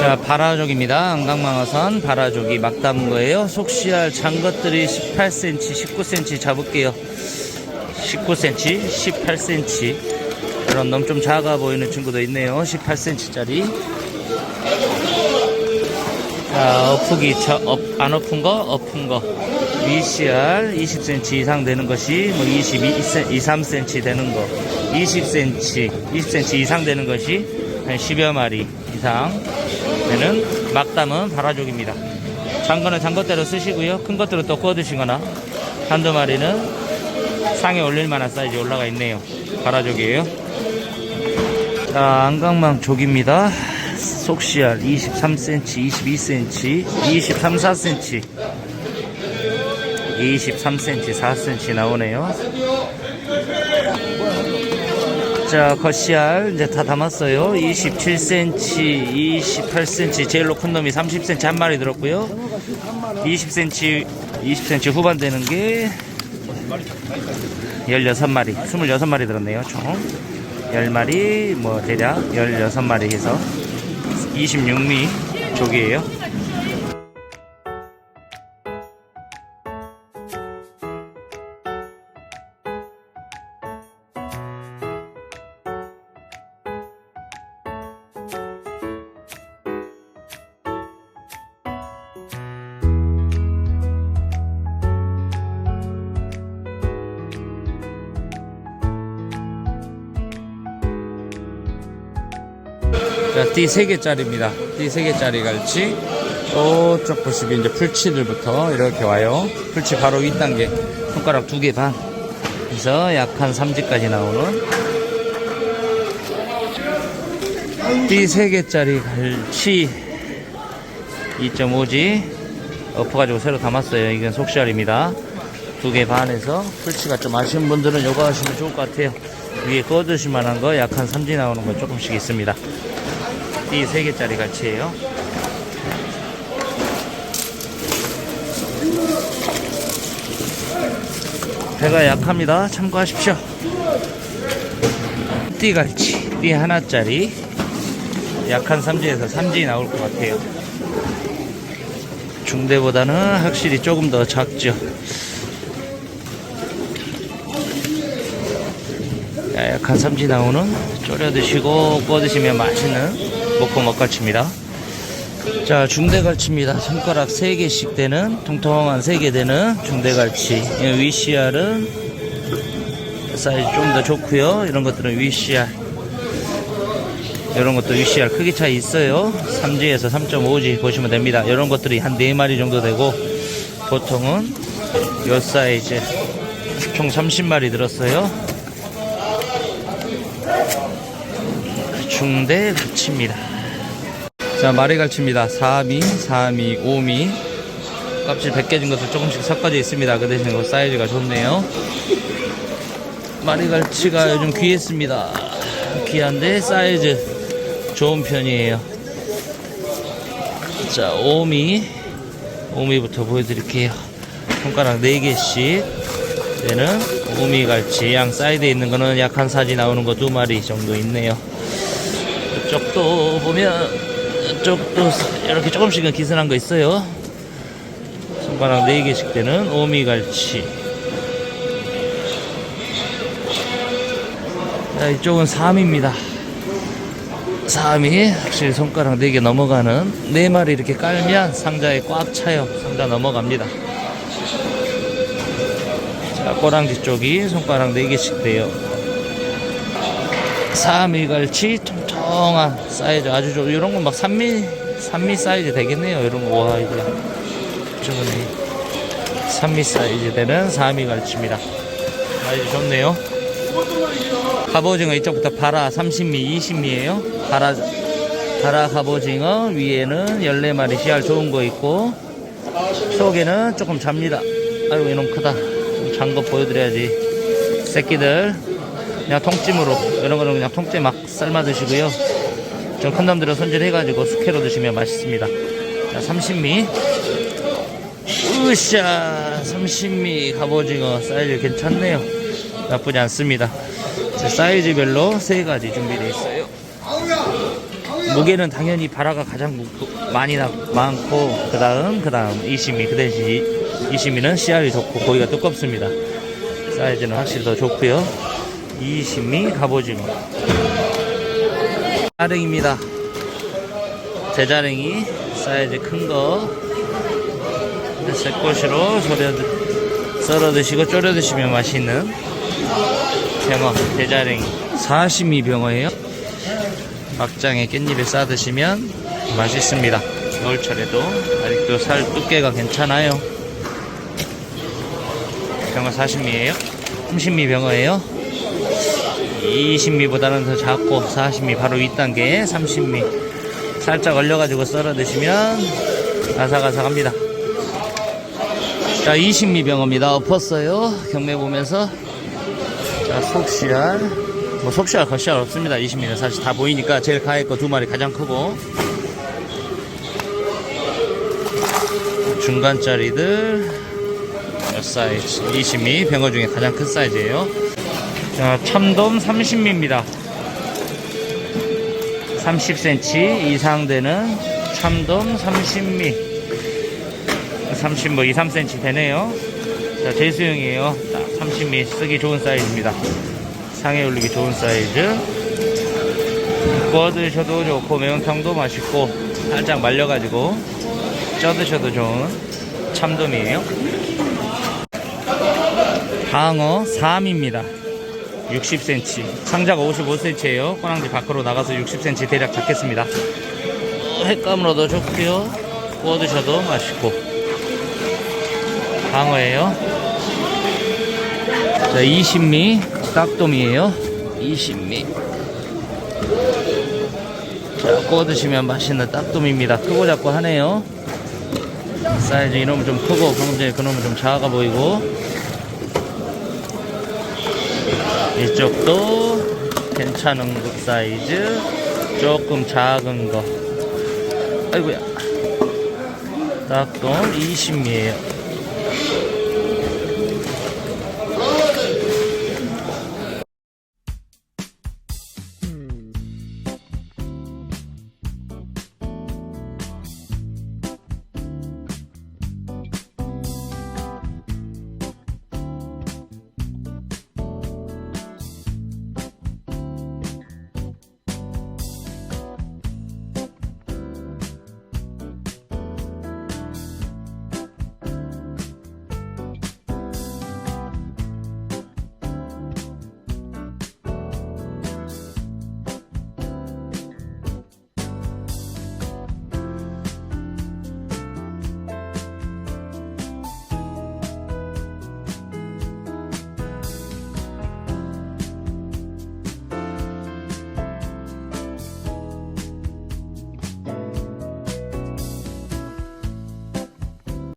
자, 바라족입니다. 안강망어선 바라족이 막 담은 거예요. 속시알 잔 것들이 18cm, 19cm 잡을게요. 19cm, 18cm. 이런 놈좀 작아 보이는 친구도 있네요. 18cm짜리. 자, 엎프기, 저, 엎, 안 엎은 거, 엎은 거. VCR 20cm 이상 되는 것이 뭐 22, 23cm 되는 거. 20cm, 20cm 이상 되는 것이 한 10여 마리 이상 되는 막담은 바라족입니다. 장거는 장것대로 쓰시고요. 큰 것들은 또 구워 드시거나 한두 마리는 상에 올릴 만한 사이즈 올라가 있네요. 바라족이에요. 자, 안강망 족입니다. 속시알 23cm, 22cm, 23, 4cm, 23cm, 4cm 나오네요. 자, 컷시알 이제 다 담았어요. 27cm, 28cm, 제일로 큰 놈이 30cm 한 마리 들었고요. 20cm, 20cm 후반 되는 게 16마리, 26마리 들었네요. 총 10마리, 뭐 대략 16마리 해서 26미 조기예요. 자, 띠 3개짜리입니다. 띠 3개짜리 갈치. 저쪽 보시면 이제 풀치들부터 이렇게 와요. 풀치 바로 윗단계. 손가락 2개 반. 그래서 약 한 3지까지 나오는 띠 3개짜리 갈치 2.5지 엎어가지고 새로 담았어요. 이건 속시알입니다. 두개 반에서 풀치가 좀 아쉬운 분들은 요거 하시면 좋을 것 같아요. 위에 구워 드실 만한 거 약 한 3지 나오는 거 조금씩 있습니다. 이 3개짜리 갈치예요. 배가 약합니다. 참고하십시오. 띠갈치, 띠 하나짜리. 약한 3지에서 3지 나올 것 같아요. 중대보다는 확실히 조금 더 작죠. 야, 약한 3지 나오는 졸여 드시고 구워 드시면 맛있는 먹고 먹갈치입니다. 자, 중대갈치입니다. 손가락 3개씩 되는 통통한 3개 되는 중대갈치. 이 위시알은 사이즈 좀 더 좋고요. 이런 것들은 위시알. 이런 것도 위시알 크기 차이 있어요. 3G에서 3.5G 보시면 됩니다. 이런 것들이 한 4마리 정도 되고 보통은 요 사이즈 총 30마리 들었어요. 중대 갈치입니다. 자, 마리 갈치입니다. 4미, 4미, 5미. 껍질 벗겨진 것도 조금씩 섞어져 있습니다. 그 대신 그 사이즈가 좋네요. 마리 갈치가 요즘 귀했습니다. 귀한데 사이즈 좋은 편이에요. 자, 5미. 5미부터 보여드릴게요. 손가락 4개씩 되는 5미 갈치. 양 사이드에 있는 거는 약한 사지 나오는 거 두 마리 정도 있네요. 이쪽도 보면 이쪽도 이렇게 조금씩은 기스난 거 있어요. 손가락 4개씩 되는 오미갈치. 자, 이쪽은 3입니다. 3이 확실히 손가락 4개 넘어가는 4마리 이렇게 깔면 상자에 꽉 차요. 상자 넘어갑니다. 자, 꼬랑지 쪽이 손가락 4개씩 돼요. 3일갈치 통통한 사이즈 아주 좋 이런 건 막 3미 3미 사이즈 되겠네요 이런 거와 이게 저번에 3미 사이즈 되는 3일갈치입니다. 사이즈 좋네요. 갑오징어 이쪽부터 바라 30미 20미에요. 바라 바라 갑오징어 위에는 14마리 씨알 좋은 거 있고 속에는 조금 잡니다. 아이고 이놈 크다. 장거 보여드려야지. 새끼들 그냥 통찜으로 이런 거는 그냥 통찜 막 삶아 드시고요. 좀 큰 놈들은 손질해가지고 숙회로 드시면 맛있습니다. 자, 30미. 으쌰, 30미 갑오징어 사이즈 괜찮네요. 나쁘지 않습니다. 자, 사이즈별로 세 가지 준비되어 있어요. 무게는 당연히 바라가 가장 무- 많이 나, 많고 그 다음 그 다음 이시미 그 대신 이시미는 씨알이 좋고 고기가 두껍습니다 사이즈는 확실히 더 좋고요 이시미 갑오징어. 자랭입니다. 대자랭이 사이즈 큰거. 새꼬시로 썰어 드시고 졸여 드시면 맛있는 병어 대자랭이 사시미 병어예요. 막장에 깻잎에 싸 드시면 맛있습니다. 겨울철에도 아직도 살 두께가 괜찮아요. 병어 사시미예요. 30미 병어예요 20미보다는 더 작고 40미 바로 윗단계 30미. 살짝 얼려가지고 썰어 드시면 아삭아삭합니다. 자 20미 병어입니다. 엎었어요. 경매 보면서. 자 속시알. 뭐 속시알 겉시알 없습니다. 20미는 사실 다 보이니까 제일 가에 거두 마리 가장 크고. 중간짜리들 몇 사이즈? 20미 병어 중에 가장 큰 사이즈예요 자 참돔 30미입니다 30cm 이상 되는 참돔 30미 30, 뭐 2, 3cm 되네요. 자, 제수용이에요. 딱 30미 쓰기 좋은 사이즈입니다. 상에 올리기 좋은 사이즈. 구워 드셔도 좋고 매운탕도 맛있고 살짝 말려가지고 쪄 드셔도 좋은 참돔이에요. 방어 3입니다. 60cm. 상자가 55cm예요. 꼬랑지 밖으로 나가서 60cm 대략 잡겠습니다. 횟감으로도 좋고요. 구워 드셔도 맛있고 방어예요. 자, 20미 딱돔이에요. 20미. 자, 구워 드시면 맛있는 딱돔입니다. 크고 작고 하네요. 사이즈 이놈은 좀 크고 방금 전에 그놈은 좀 작아 보이고 이쪽도 괜찮은 그 사이즈. 조금 작은 거. 아이고야. 딱돔 20미에요